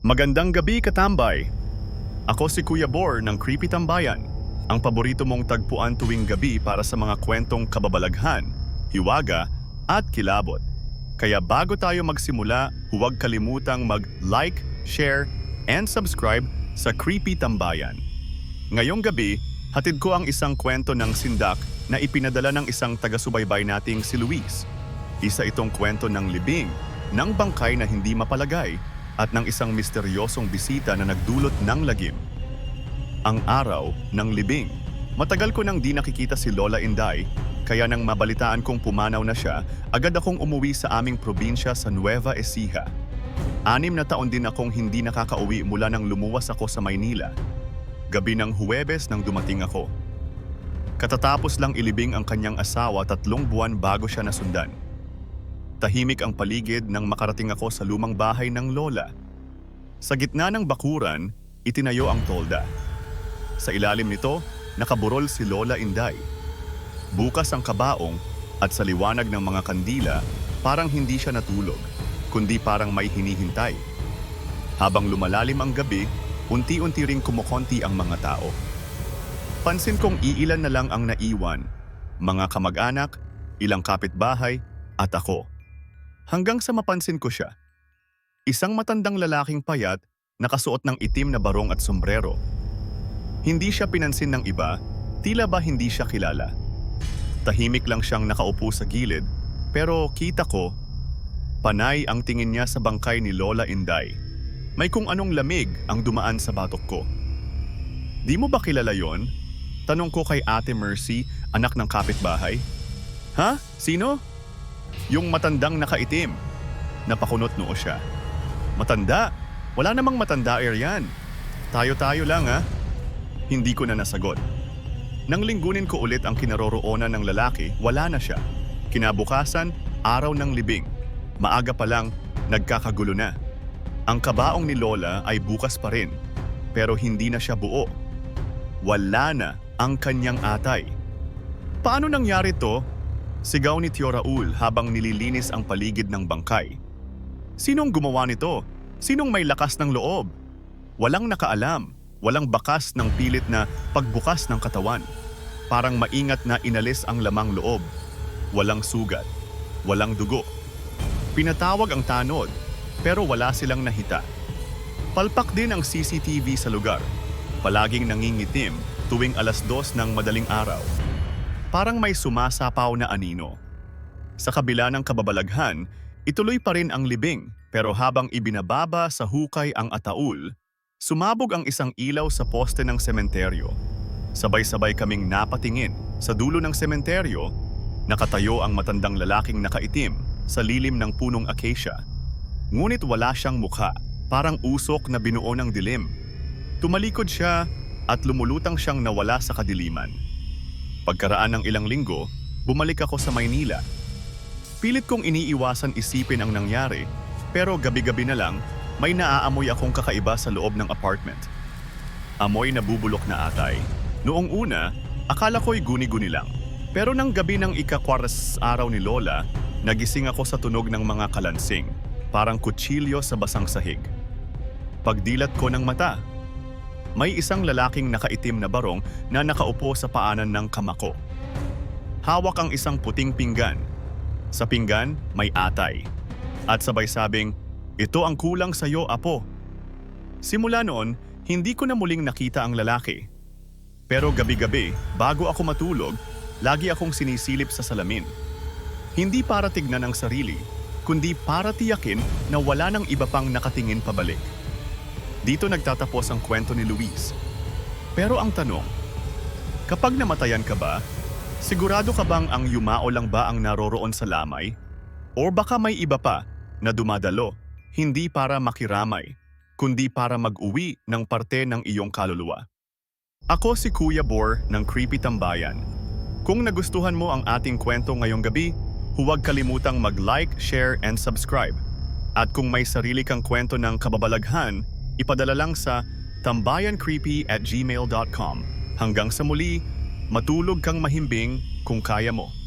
Magandang gabi, katambay! Ako si Kuya Bor ng Creepy Tambayan, ang paborito mong tagpuan tuwing gabi para sa mga kwentong kababalaghan, hiwaga, at kilabot. Kaya bago tayo magsimula, huwag kalimutang mag-like, share, and subscribe sa Creepy Tambayan. Ngayong gabi, hatid ko ang isang kwento ng sindak na ipinadala ng isang taga-subaybay nating si Luis. Isa itong kwento ng libing, ng bangkay na hindi mapalagay, at ng isang misteryosong bisita na nagdulot ng lagim. Ang araw ng libing. Matagal ko nang di nakikita si Lola Inday, kaya nang mabalitaan kong pumanaw na siya, agad akong umuwi sa aming probinsya sa Nueva Ecija. Anim na taon din akong hindi nakakauwi mula nang lumuwas ako sa Maynila. Gabi ng Huwebes nang dumating ako. Katatapos lang ilibing ang kanyang asawa tatlong buwan bago siya nasundan. Tahimik ang paligid nang makarating ako sa lumang bahay ng lola. Sa gitna ng bakuran, itinayo ang tolda. Sa ilalim nito, nakaburol si Lola Inday. Bukas ang kabaong at sa liwanag ng mga kandila, parang hindi siya natulog, kundi parang may hinihintay. Habang lumalalim ang gabi, unti-unti ring kumukonti ang mga tao. Pansin kong iilan na lang ang naiwan, mga kamag-anak, ilang kapitbahay, at ako. Hanggang sa mapansin ko siya. Isang matandang lalaking payat, nakasuot ng itim na barong at sombrero. Hindi siya pinansin ng iba, tila ba hindi siya kilala. Tahimik lang siyang nakaupo sa gilid, pero kita ko, panay ang tingin niya sa bangkay ni Lola Inday. May kung anong lamig ang dumaan sa batok ko. Di mo ba kilala yon? Tanong ko kay Ate Mercy, anak ng kapitbahay. Ha? Sino? Yung matandang nakaitim. Napakunot noo siya. Matanda? Wala namang matanda air yan. Tayo-tayo lang ha. Hindi ko na nasagot. Nang linggunin ko ulit ang kinaroroonan ng lalaki, wala na siya. Kinabukasan, araw ng libing. Maaga pa lang, nagkakagulo na. Ang kabaong ni Lola ay bukas pa rin, pero hindi na siya buo. Wala na ang kanyang atay. Paano nangyari to? Sigaw ni Tio Raul habang nililinis ang paligid ng bangkay. Sinong gumawa nito? Sinong may lakas ng loob? Walang nakaalam, walang bakas ng pilit na pagbukas ng katawan. Parang maingat na inalis ang lamang loob. Walang sugat, walang dugo. Pinatawag ang tanod, pero wala silang nahita. Palpak din ang CCTV sa lugar. Palaging nangingitim tuwing alas dos ng madaling araw. Parang may sumasapaw na anino. Sa kabila ng kababalaghan, ituloy pa rin ang libing pero habang ibinababa sa hukay ang ataul, sumabog ang isang ilaw sa poste ng sementeryo. Sabay-sabay kaming napatingin sa dulo ng sementeryo, nakatayo ang matandang lalaking nakaitim sa lilim ng punong acacia. Ngunit wala siyang mukha, parang usok na binuo ng dilim. Tumalikod siya at lumulutang siyang nawala sa kadiliman. Pagkaraan ng ilang linggo, bumalik ako sa Maynila. Pilit kong iniiwasan isipin ang nangyari, pero gabi-gabi na lang, may naaamoy akong kakaiba sa loob ng apartment. Amoy na bubulok na atay. Noong una, akala ko'y guni-guni lang. Pero nang gabi ng ikakwaras araw ni Lola, nagising ako sa tunog ng mga kalansing, parang kutsilyo sa basang sahig. Pagdilat ko ng mata, may isang lalaking nakaitim na barong na nakaupo sa paanan ng kamako. Hawak ang isang puting pinggan. Sa pinggan, may atay. At sabay sabing, ito ang kulang sa iyo, apo. Simula noon, hindi ko na muling nakita ang lalaki. Pero gabi-gabi, bago ako matulog, lagi akong sinisilip sa salamin. Hindi para tignan ang sarili, kundi para tiyakin na wala nang iba pang nakatingin pabalik. Dito nagtatapos ang kwento ni Luis. Pero ang tanong, kapag namatayan ka ba, sigurado ka bang ang yumao lang ba ang naroroon sa lamay? O baka may iba pa na dumadalo, hindi para makiramay, kundi para mag-uwi ng parte ng iyong kaluluwa? Ako si Kuya Bor ng Creepy Tambayan. Kung nagustuhan mo ang ating kwento ngayong gabi, huwag kalimutang mag-like, share, and subscribe. At kung may sarili kang kwento ng kababalaghan, ipadala lang sa tambayancreepy at gmail.com. Hanggang sa muli, matulog kang mahimbing kung kaya mo.